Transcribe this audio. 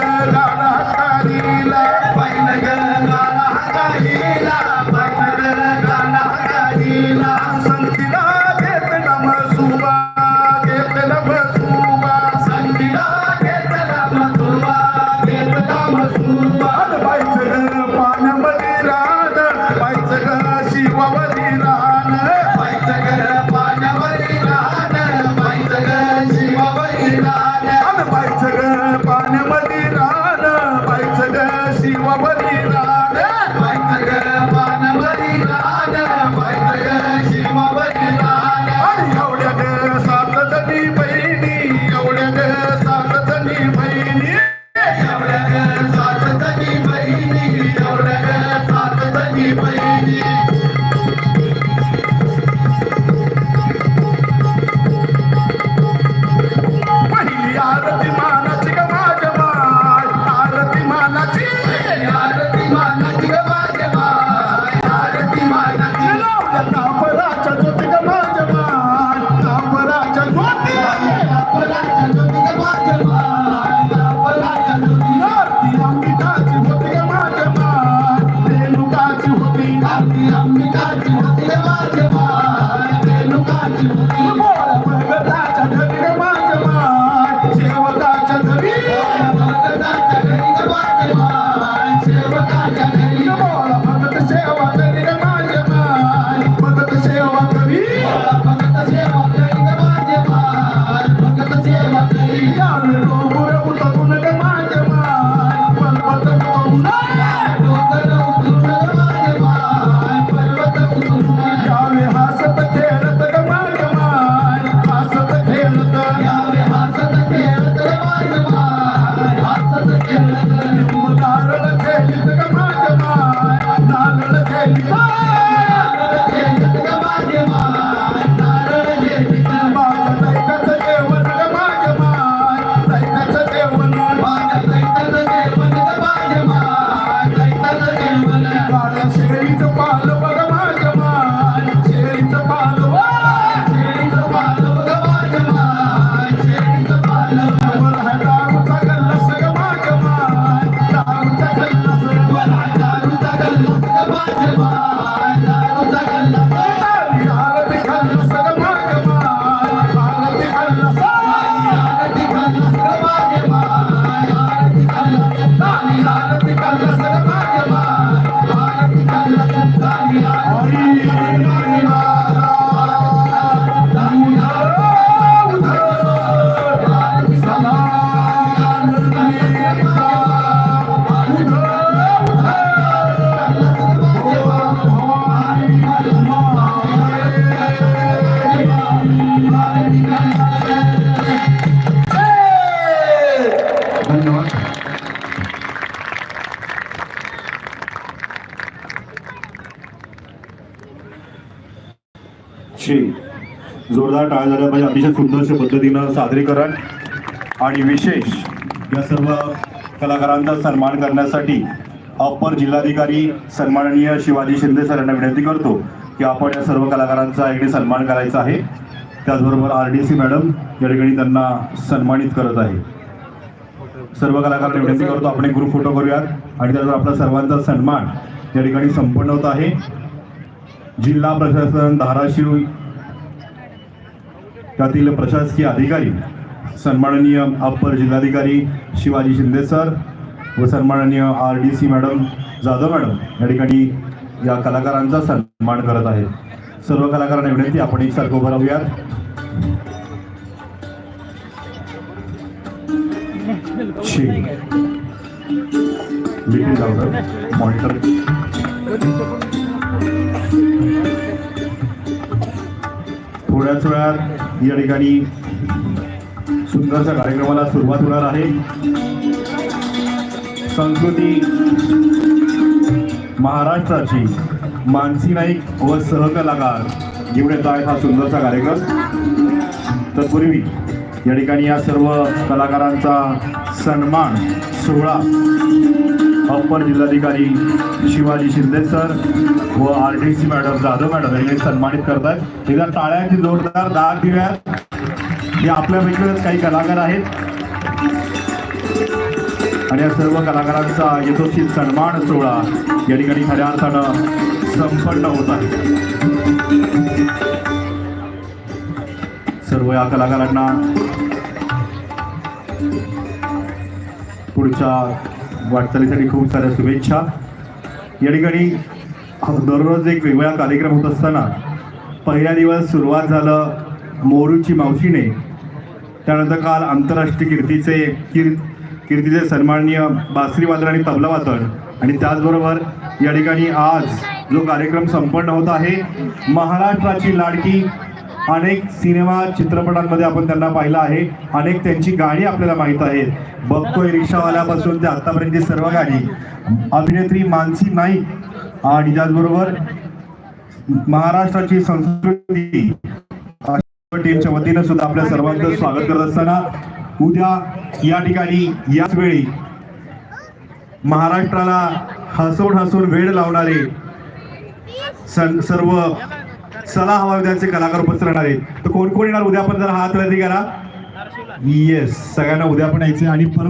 la Thank you. चे जोरदार टाळ झाल्या पाहिजे अतिशय सुंदरशा पद्धतीनं सादरीकरण आणि विशेष या सर्व कलाकारांचा सन्मान करण्यासाठी अपर जिल्हाधिकारी सन्माननीय शिवाजी शिंदे सर यांना विनंती करतो की आपण या सर्व कलाकारांचा एक सन्मान करायचा आहे. त्याचबरोबर आर डी सी मॅडम या ठिकाणी त्यांना सन्मानित करत आहे. सर्व कलाकारांना विनंती करतो आपण एक ग्रुप फोटो करूयात. आणि त्याचबरोबर आपला सर्वांचा सन्मान या ठिकाणी संपन्न होत आहे. जिल्हा प्रशासन धाराशिव. त्यातील प्रशासकीय अधिकारी सन्माननीय अप्पर जिल्हाधिकारी शिवाजी शिंदे सर व सन्माननीय R D C madam Jadhav madam या ठिकाणी या कलाकारांचा सन्मान करत आहे सर्व कलाकारांना विनंती आपण एकसारखं उभं राहूयात. मॉनिटर थोड्याच वेळात या ठिकाणी सुंदरच्या कार्यक्रमाला सुरुवात होणार आहे. संस्कृती महाराष्ट्राची मानसी नाईक व सहकलाकार. घेऊन येत आहेत हा सुंदरसा कार्यक्रम. तत्पूर्वी या ठिकाणी या सर्व कलाकारांचा सन्मान सोहळा अप्पर जिल्हाधिकारी शिवाजी शिंदे सर व R D C madam Jadhav madam यांनी सन्मानित करतात एकदा टाळ्यांची जोरदार दाग दिव्यात हे आपल्यापैकीच काही कलाकार आहेत. आणि या सर्व कलाकारांचा यथोचित सन्मान सोहळा या ठिकाणी खऱ्या अर्थानं संपन्न होत आहे. सर्व या कलाकारांना पुढच्या वाटचालीसाठी खूप साऱ्या शुभेच्छा. या ठिकाणी दररोज एक वेगवेगळा कार्यक्रम होत असताना पहिला दिवस सुरुवात झालं मोरूची मावशीने. त्यानंतर काल आंतरराष्ट्रीय कीर्तीचे कीर् कीर्तीचे सन्माननीय बासरी वादन आणि तबला वादन आणि त्याचबरोबर या ठिकाणी आज जो कार्यक्रम संपन्न होत आहे महाराष्ट्राची लाडकी अनेक सिनेमा चित्रपटांमध्ये आपण त्यांना पाहिलं आहे. अनेक त्यांची गाणी आपल्याला माहीत आहेत. बघतोय रिक्षावाल्यापासून ते आतापर्यंतची सर्व गाणी. अभिनेत्री मानसी नाईक आणि त्याचबरोबर महाराष्ट्राची संस्कृती टीमच्या वतीनं सुद्धा आपल्या सर्वांचं स्वागत करत असताना उद्या या ठिकाणी याच वेळी महाराष्ट्राला हसून हसून वेळ लावणारे सर्व सला हवा विद्याचे कलाकार उपस्थित राहणार आहेत. तर कोण कोण येणार? उद्या आपण जर हात वरती करा. येस सगळ्यांना उद्या पण यायचे आणि परत